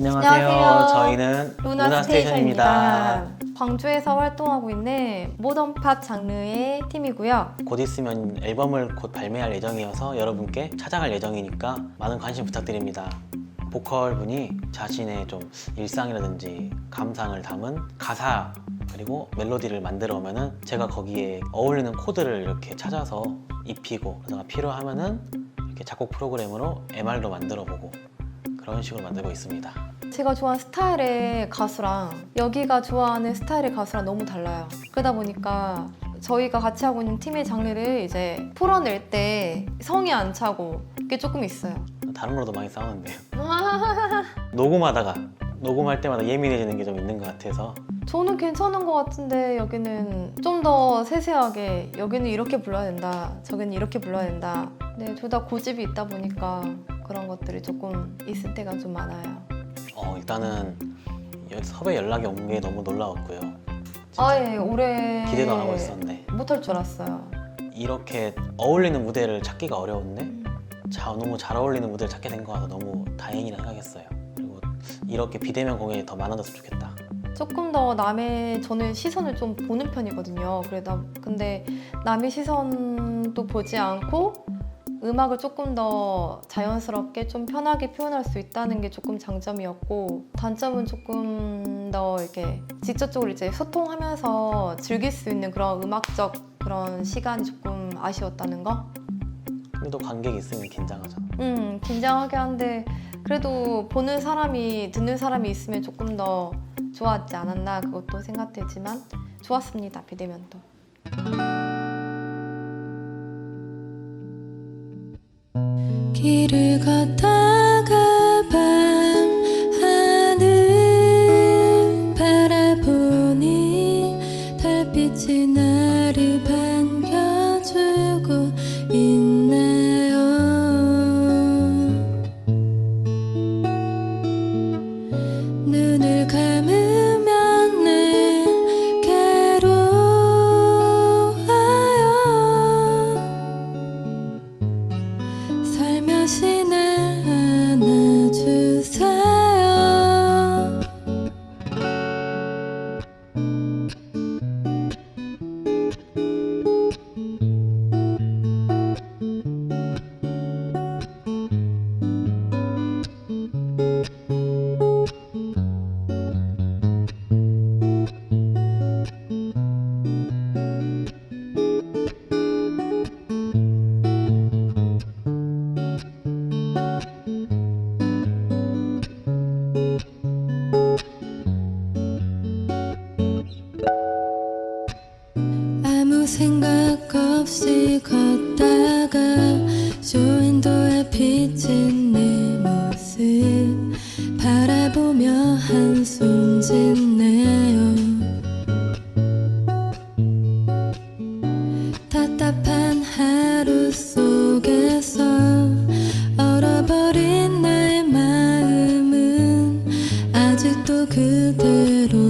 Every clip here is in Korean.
안녕하세요. 안녕하세요. 저희는 루나, 루나 스테이션입니다. 스테이션입니다. 광주에서 활동하고 있는 모던 팝 장르의 팀이고요. 곧 있으면 앨범을 곧 발매할 예정이어서 여러분께 찾아갈 예정이니까 많은 관심 부탁드립니다. 보컬 분이 자신의 좀 일상이라든지 감상을 담은 가사 그리고 멜로디를 만들어 오면은 제가 거기에 어울리는 코드를 이렇게 찾아서 입히고 그러다가 필요하면은 이렇게 작곡 프로그램으로 MR도 만들어 보고 식으로 만들고 있습니다. 제가 좋아하는 스타일의 가수랑 여기가 좋아하는 스타일의 가수랑 너무 달라요. 그러다 보니까 저희가 같이 하고 있는 팀의 장르를 이제 풀어낼 때 성이 안 차고 그게 조금 있어요. 다른 거로도 많이 싸우는데요. 녹음하다가 녹음할 때마다 예민해지는 게 좀 있는 것 같아서 저는 괜찮은 것 같은데 여기는 좀 더 세세하게 여기는 이렇게 불러야 된다 저기는 이렇게 불러야 된다 네, 둘 다 고집이 있다 보니까 그런 것들이 조금 있을 때가 좀 많아요 어, 일단은 여- 섭외 연락이 온 게 너무 놀라웠고요. 진짜 아예 올해 기대도 안 하고 있었는데 못할 줄 알았어요 이렇게 어울리는 무대를 찾기가 어려운데 자, 너무 잘 어울리는 무대를 찾게 된 거 같아 너무 다행이라 생각했어요. 그리고 이렇게 비대면 공연이 더 많아졌으면 좋겠다. 조금 더 남의 저는 시선을 좀 보는 편이거든요 그러다 근데 남의 시선도 보지 않고 음악을 조금 더 자연스럽게 좀 편하게 표현할 수 있다는 게 조금 장점이었고 단점은 조금 더 이렇게 직접적으로 이제 소통하면서 즐길 수 있는 그런 음악적 그런 시간이 조금 아쉬웠다는 거. 그래도 관객이 있으면 긴장하잖아. 음 긴장하게 한데 그래도 보는 사람이 듣는 사람이 있으면 조금 더 좋았지 않았나 그것도 생각되지만 좋았습니다 비대면도. 길을 걷다가 밤하늘 바라보니 달빛이 나를 반 생각 없이 걷다가 쇼윈도에 비친 내 모습. 바라보며 한숨 짓네요. 답답한 하루 속에서 얼어버린 나의 마음은 아직도 그대로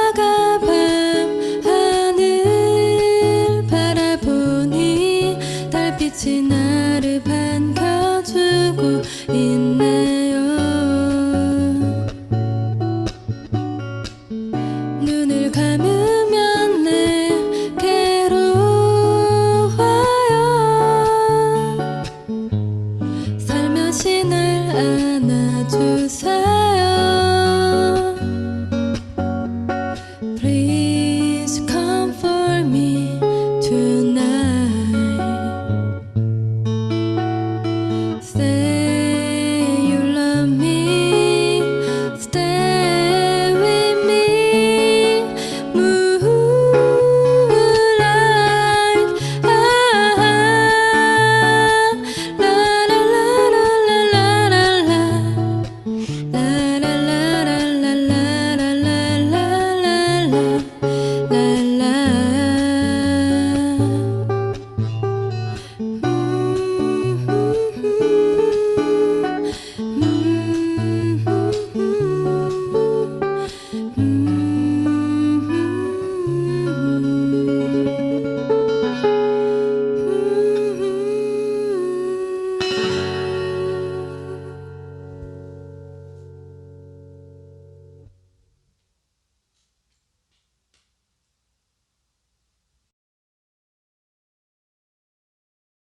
당신을 안아주세요